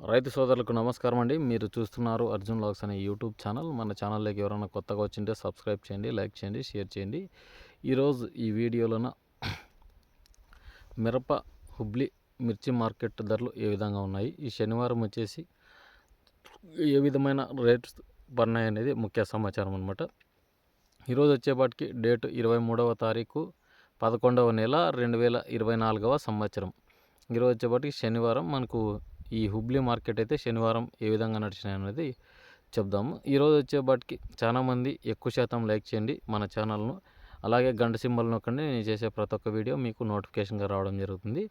రైతు సోదరులకు నమస్కారం అండి. మీరు చూస్తున్నారు అర్జున్ లాగ్స్ అనే యూట్యూబ్ ఛానల్. మన ఛానల్లోకి ఎవరైనా కొత్తగా వచ్చింటే సబ్స్క్రైబ్ చేయండి లైక్ చేయండి షేర్ చేయండి. ఈరోజు ఈ వీడియోలోన మిరప హుబ్లీ మిర్చి మార్కెట్ ధరలు ఏ విధంగా ఉన్నాయి? ఈ శనివారం వచ్చేసి ఏ విధమైన రేట్స్ పడినాయి అనేది ముఖ్య సమాచారం అనమాట ఈరోజు వచ్చేపాటికి డేట్ ఇరవై మూడవ తారీఖు పదకొండవ నెల రెండు వేల ఇరవై నాలుగవ సంవత్సరం. ఈరోజు వచ్చేపాటికి శనివారం. మనకు ఈ హుబ్లీ మార్కెట్ అయితే శనివారం ఏ విధంగా నడిచినాయి అనేది చెప్దాము. ఈరోజు వచ్చేపాటికి చాలామంది ఎక్కువ శాతం లైక్ చేయండి మన ఛానల్ను. అలాగే గంట సింబల్ నొక్కండి నేను చేసే ప్రతి ఒక్క వీడియో మీకు నోటిఫికేషన్గా రావడం జరుగుతుంది.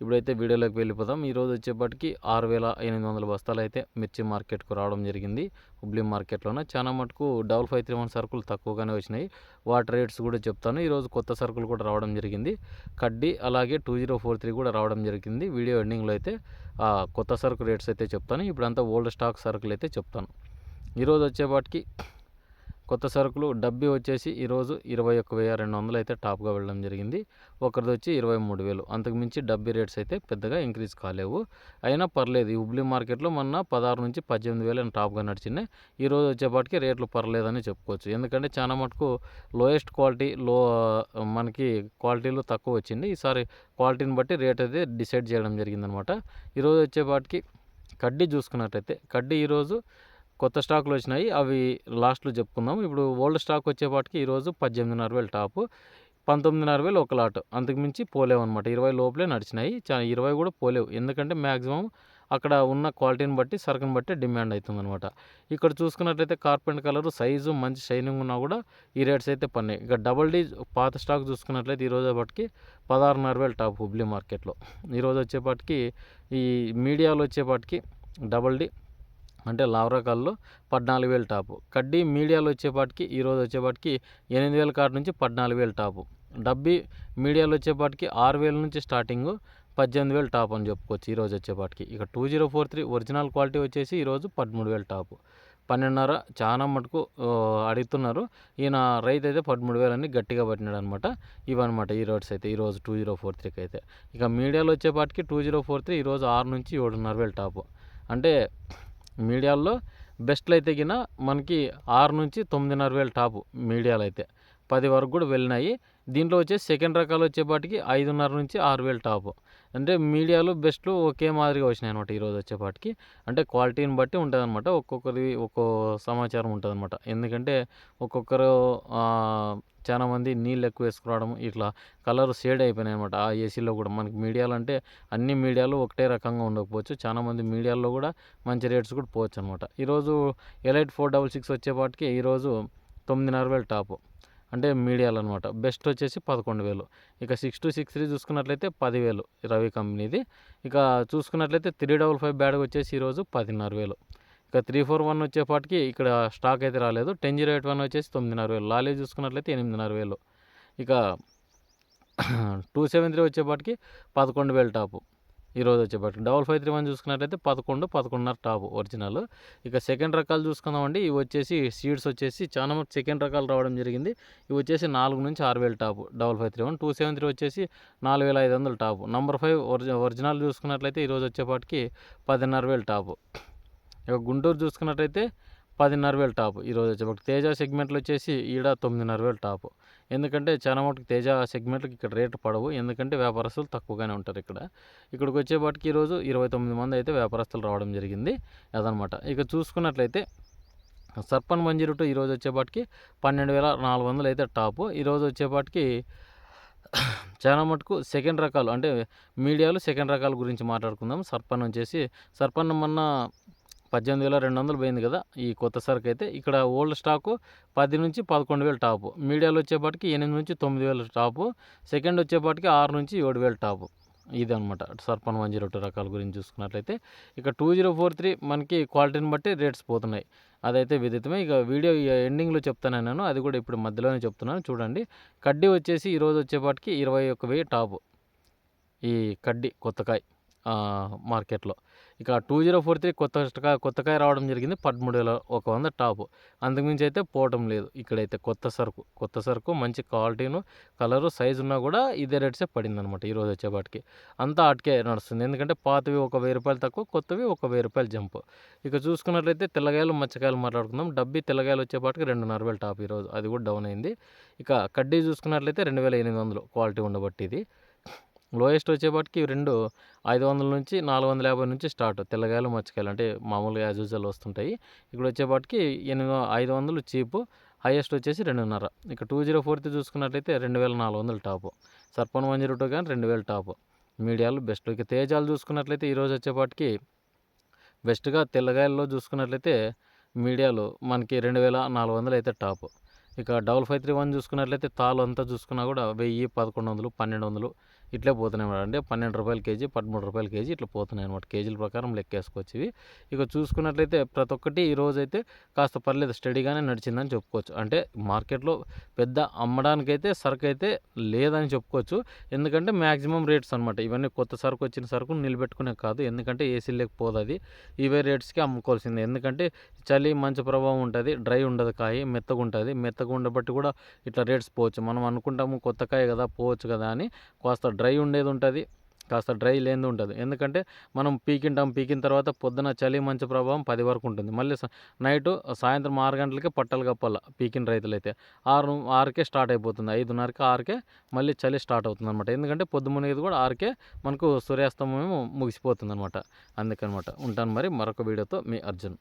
ఇప్పుడైతే వీడియోలోకి వెళ్ళిపోదాం. ఈరోజు వచ్చేప్పటికి ఆరు వేల ఎనిమిది వందల బస్తాలు అయితే మిర్చి మార్కెట్కు రావడం జరిగింది. హుబ్లీ మార్కెట్లోనే చాలా మటుకు డబల్ ఫైవ్ త్రీ వన్ సరుకులు తక్కువగానే వచ్చినాయి. వాటి రేట్స్ కూడా చెప్తాను. ఈరోజు కొత్త సరుకులు కూడా రావడం జరిగింది. కడ్డీ అలాగే టూ జీరో ఫోర్ త్రీ కూడా రావడం జరిగింది. వీడియో ఎండింగ్లో అయితే కొత్త సరుకు రేట్స్ అయితే చెప్తాను. ఇప్పుడంతా ఓల్డ్ స్టాక్ సరుకులు అయితే చెప్తాను. ఈరోజు వచ్చేపాటికి కొత్త సరుకులు డబ్బీ వచ్చేసి ఈరోజు ఇరవై ఒక్క వెయ్యి రెండు వందలు అయితే టాప్గా వెళ్ళడం జరిగింది. ఒకరిది వచ్చి ఇరవై మూడు వేలు. అంతకుమించి డబ్బీ రేట్స్ అయితే పెద్దగా ఇంక్రీజ్ కాలేవు. అయినా పర్లేదు ఈ హుబ్లీ మార్కెట్లో మొన్న పదహారు నుంచి పద్దెనిమిది వేలు టాప్గా నడిచినాయి ఈరోజు వచ్చేపాటికి రేట్లు పర్లేదని చెప్పుకోవచ్చు. ఎందుకంటే చాలా మటుకు లోయెస్ట్ క్వాలిటీ లో మనకి క్వాలిటీలో తక్కువ వచ్చింది. ఈసారి క్వాలిటీని బట్టి రేట్ అయితే డిసైడ్ చేయడం జరిగిందనమాట. ఈరోజు వచ్చేపాటికి కడ్డీ చూసుకున్నట్టయితే కడ్డీ ఈరోజు కొత్త స్టాకులు వచ్చినాయి. అవి లాస్ట్లో చెప్పుకుందాం. ఇప్పుడు ఓల్డ్ స్టాక్ వచ్చేపాటికి ఈరోజు పద్దెనిమిదిన్నర వేలు టాపు. పంతొమ్మిదిన్నర వేలు ఒక లాట్. అంతకుమించి పోలేవు అనమాట ఇరవై లోపలే నడిచినాయి. చా ఇరవై కూడా పోలేవు. ఎందుకంటే మ్యాక్సిమం అక్కడ ఉన్న క్వాలిటీని బట్టి సరుకుని బట్టి డిమాండ్ అవుతుంది అనమాట ఇక్కడ చూసుకున్నట్లయితే కార్పెంట్ కలర్ సైజు మంచి షైనింగ్ ఉన్నా కూడా ఈ రేట్స్ అయితే పన్నాయి ఇక డబల్ డీ పాత స్టాక్ చూసుకున్నట్లయితే ఈరోజు వచ్చేపాటికి పదహారున్నర వేలు టాప్ హుబ్లీ మార్కెట్లో. ఈరోజు వచ్చేపాటికి ఈ మీడియాలో వచ్చేపాటికి డబల్ డీ అంటే లావరకాల్లో పద్నాలుగు వేలు టాపు. కడ్డీ మీడియాలో వచ్చేపాటికి ఈరోజు వచ్చేపాటికి ఎనిమిది వేల కాడ నుంచి పద్నాలుగు వేలు టాపు. డబ్బి మీడియాలో వచ్చేపాటికి ఆరు వేల నుంచి స్టార్టింగ్ పద్దెనిమిది వేలు టాప్ అని చెప్పుకోవచ్చు ఈరోజు వచ్చేపాటికి. ఇక two zero four three original quality వచ్చేసి ఈరోజు పదమూడు వేలు టాపు. పన్నెండున్నర చాలా మటుకు అడుగుతున్నారు. ఈయన రైతు అయితే పదమూడు వేలని గట్టిగా పట్టినాడు అనమాట ఇవన్నమాట ఈ రోడ్స్ అయితే ఈరోజు టూ జీరో ఫోర్ త్రీకి అయితే. ఇక మీడియాలో వచ్చేపాటికి టూ జీరో ఫోర్ త్రీ ఈరోజు ఆరు నుంచి ఏడున్నర వేలు టాపు. అంటే మీడియాల్లో బెస్ట్లు అయితే గిన మనకి ఆరు నుంచి తొమ్మిదిన్నర వేలు టాపు మీడియాలో అయితే పది వరకు కూడా వెళ్ళినాయి. దీంట్లో వచ్చేసి సెకండ్ రకాలు వచ్చేపాటికి ఐదున్నర నుంచి ఆరు వేలు టాపు. అంటే మీడియాలో బెస్ట్లు ఒకే మాదిరిగా వచ్చినాయి అనమాట ఈరోజు వచ్చేపాటికి. అంటే క్వాలిటీని బట్టి ఉంటుంది అనమాట ఒక్కొక్కరి ఒక్కో సమాచారం ఉంటుంది అనమాట ఎందుకంటే ఒక్కొక్కరు చాలా మంది నీళ్ళు ఎక్కువ వేసుకురావడం ఇట్లా కలర్ షేడ్ అయిపోయినాయి అనమాట ఆ ఏసీలో కూడా మనకి మీడియాలు అంటే అన్ని మీడియాలు ఒకటే రకంగా ఉండకపోవచ్చు. చాలామంది మీడియాల్లో కూడా మంచి రేట్స్ కూడా పోవచ్చు అనమాట ఈరోజు ఎలైట్ ఫోర్ డబల్ సిక్స్ వచ్చేపాటికి ఈరోజు తొమ్మిదిన్నర వేలు టాపు. అంటే మీడియాలు అనమాట బెస్ట్ వచ్చేసి పదకొండు వేలు. ఇక సిక్స్ టు సిక్స్ త్రీ చూసుకున్నట్లయితే పదివేలు రవి కంపెనీది. ఇక చూసుకున్నట్లయితే త్రీ డబల్ ఫైవ్ బ్యాడ్ వచ్చేసి ఈరోజు పదిన్నర వేలు. ఇక త్రీ ఫోర్ వన్ వచ్చేపాటికి ఇక్కడ స్టాక్ అయితే రాలేదు. టెన్ జీరో ఎయిట్ వన్ వచ్చేసి తొమ్మిదిన్నర వేలు. లాలే చూసుకున్నట్లయితే ఎనిమిదిన్నర వేలు. ఇక టూ సెవెన్ త్రీ వచ్చేపాటికి పదకొండు వేలు టాపు. ఈరోజు వచ్చేపాటికి డబల్ ఫైవ్ త్రీ వన్ చూసుకున్నట్లయితే పదకొండు పదకొండున్నర టాప్ ఒరిజినల్. ఇక సెకండ్ రకాలు చూసుకుందామండి. ఇవి వచ్చేసి సీడ్స్ వచ్చేసి చాలా మంది సెకండ్ రకాలు రావడం జరిగింది. ఇవి వచ్చేసి నాలుగు నుంచి ఆరు వేలు top. Double five three one. Two seven three వచ్చేసి నాలుగు వేల ఐదు వందలు టాప్. నంబర్ ఫైవ్ ఒరిజినల్ చూసుకున్నట్లయితే ఈరోజు వచ్చేపాటికి పదిన్నర వేలు టాపు. ఇక గుంటూరు చూసుకున్నట్టయితే పదిన్నర వేలు టాప్ ఈరోజు ఒక తేజ సెగ్మెంట్లు వచ్చేసి ఈడ తొమ్మిదిన్నర వేలు టాప్. ఎందుకంటే చాలా మటుకు తేజ సెగ్మెంట్కి ఇక్కడ రేటు పడవు. ఎందుకంటే వ్యాపారస్తులు తక్కువగానే ఉంటారు ఇక్కడ. ఇక్కడికి వచ్చేపాటికి ఈరోజు ఇరవై తొమ్మిది మంది అయితే వ్యాపారస్తులు రావడం జరిగింది. అదనమాట. ఇక చూసుకున్నట్లయితే సర్పన్ మంజీరుటు ఈరోజు వచ్చేపాటికి పన్నెండు వేల నాలుగు వందలు అయితే టాపు. ఈరోజు వచ్చేపాటికి చాలా మటుకు సెకండ్ రకాలు అంటే మీడియాలో సెకండ్ రకాల గురించి మాట్లాడుకుందాం. సర్పన్ వచ్చేసి సర్పన్ మొన్న పద్దెనిమిది వేల రెండు వందలు పోయింది కదా ఈ కొత్త సరుకు అయితే. ఇక్కడ ఓల్డ్ స్టాకు పది నుంచి పదకొండు వేలు టాపు. మీడియాలో వచ్చేపాటికి ఎనిమిది నుంచి తొమ్మిది వేలు టాపు. సెకండ్ వచ్చేపాటికి ఆరు నుంచి ఏడు వేలు టాపు. ఇది అనమాట సర్పన్ వన్ జీరో టూ రకాల గురించి చూసుకున్నట్లయితే. ఇక టూ జీరో ఫోర్ త్రీ మనకి క్వాలిటీని బట్టి రేట్స్ పోతున్నాయి. అదైతే విదితమే. ఇక వీడియో ఎండింగ్లో చెప్తాను నేను అది కూడా ఇప్పుడు మధ్యలోనే చెప్తున్నాను. చూడండి. కడ్డీ వచ్చేసి ఈరోజు వచ్చేపాటికి ఇరవై ఒక్క వెయ్యి టాపు. ఈ కడ్డీ కొత్తకాయ మార్కెట్లో. ఇక టూ జీరో ఫోర్ త్రీ కొత్త స్టకా కొత్త కాయ రావడం జరిగింది పదమూడు వేల ఒక వంద టాపు. అంతకుమించి అయితే పోవటం లేదు. ఇక్కడైతే కొత్త సరుకు కొత్త సరుకు మంచి క్వాలిటీను కలరు సైజు ఉన్నా కూడా ఇదే రేట్సే పడింది అనమాట ఈరోజు వచ్చేపాటికి అంతా అటుకే నడుస్తుంది. ఎందుకంటే పాతవి ఒక వెయ్యి రూపాయలు తక్కువ కొత్తవి ఒక వెయ్యి రూపాయలు జంప్. ఇక చూసుకున్నట్లయితే తెల్లగాయలు మచ్చకాయలు మాట్లాడుకుందాం. డబ్బి తెల్లగాయలు వచ్చేపాటికి రెండున్నర వేలు టాప్ ఈరోజు అది కూడా డౌన్ అయింది. ఇక కడ్డీ చూసుకున్నట్లయితే రెండు వేల ఎనిమిది వందలు క్వాలిటీ ఉండబట్టి ఇది. లోయెస్ట్ వచ్చేపాటికి రెండు ఐదు వందల నుంచి నాలుగు వందల యాభై నుంచి స్టార్ట్ తెల్లగాయలు మచ్చకాయలు అంటే మామూలుగా యాజ్ యూజువల్ వస్తుంటాయి. ఇక్కడ వచ్చేపాటికి ఎనిమిది ఐదు వందలు చీపు హైయెస్ట్ వచ్చేసి రెండున్నర. ఇక టూ జీరో ఫోర్త్ చూసుకున్నట్లయితే రెండు వేల నాలుగు వందలు టాపు. సర్పన్ వన్ జీరో టూ కానీ రెండు వేలు టాపు. మీడియాలు బెస్ట్. ఇక తేజాలు చూసుకున్నట్లయితే ఈరోజు వచ్చేపాటికి బెస్ట్గా తెల్లగాయల్లో చూసుకున్నట్లయితే మీడియాలు మనకి రెండు వేల నాలుగు వందలు అయితే టాప్. ఇక డబల్ ఫైవ్ త్రీ వన్ చూసుకున్నట్లయితే తాలు అంతా చూసుకున్నా కూడా వెయ్యి పదకొండు వందలు పన్నెండు వందలు ఇట్లే పోతున్నాయి అంటే పన్నెండు రూపాయల కేజీ పదమూడు రూపాయల కేజీ ఇట్లా పోతున్నాయి అనమాట కేజీల ప్రకారం లెక్కేసుకోవచ్చు ఇవి ఇక చూసుకున్నట్లయితే ప్రతి ఒక్కటి ఈ అయితే కాస్త పర్లేదు స్టడీగానే నడిచిందని చెప్పుకోవచ్చు. అంటే మార్కెట్లో పెద్ద అమ్మడానికైతే సరుకు అయితే లేదని చెప్పుకోవచ్చు. ఎందుకంటే మ్యాక్సిమం రేట్స్ అనమాట ఇవన్నీ కొత్త సరుకు వచ్చిన సరుకు నిలబెట్టుకునే కాదు. ఎందుకంటే ఏసీ లేకపోదు అది. ఇవే రేట్స్కి అమ్ముకోవాల్సిందే. ఎందుకంటే చలి మంచి ప్రభావం ఉంటుంది డ్రై ఉండదు కాయ మెత్తగా ఉంటుంది. మెత్తగా ఉండబట్టి కూడా ఇట్లా రేట్స్ పోవచ్చు. మనం అనుకుంటాము కొత్త కాయ కదా పోవచ్చు కదా అని కాస్త డ్రై ఉండేది ఉంటుంది కాస్త డ్రై లేనిది ఉంటుంది. ఎందుకంటే మనం పీకింటాం పీకిన తర్వాత పొద్దున చలి మంచి ప్రభావం పది వరకు ఉంటుంది. మళ్ళీ నైట్ సాయంత్రం ఆరు గంటలకే పట్టలు కప్పాల పీకిన రైతులైతే. ఆరు ఆరుకే స్టార్ట్ అయిపోతుంది. ఐదున్నరకి ఆరుకే మళ్ళీ చలి స్టార్ట్ అవుతుంది అనమాట ఎందుకంటే పొద్దు మునిగేది కూడా ఆరుకే మనకు సూర్యాస్తమయం ముగిసిపోతుంది అనమాట అందుకనమాట ఉంటాను మరి మరొక వీడియోతో మీ అర్జున్.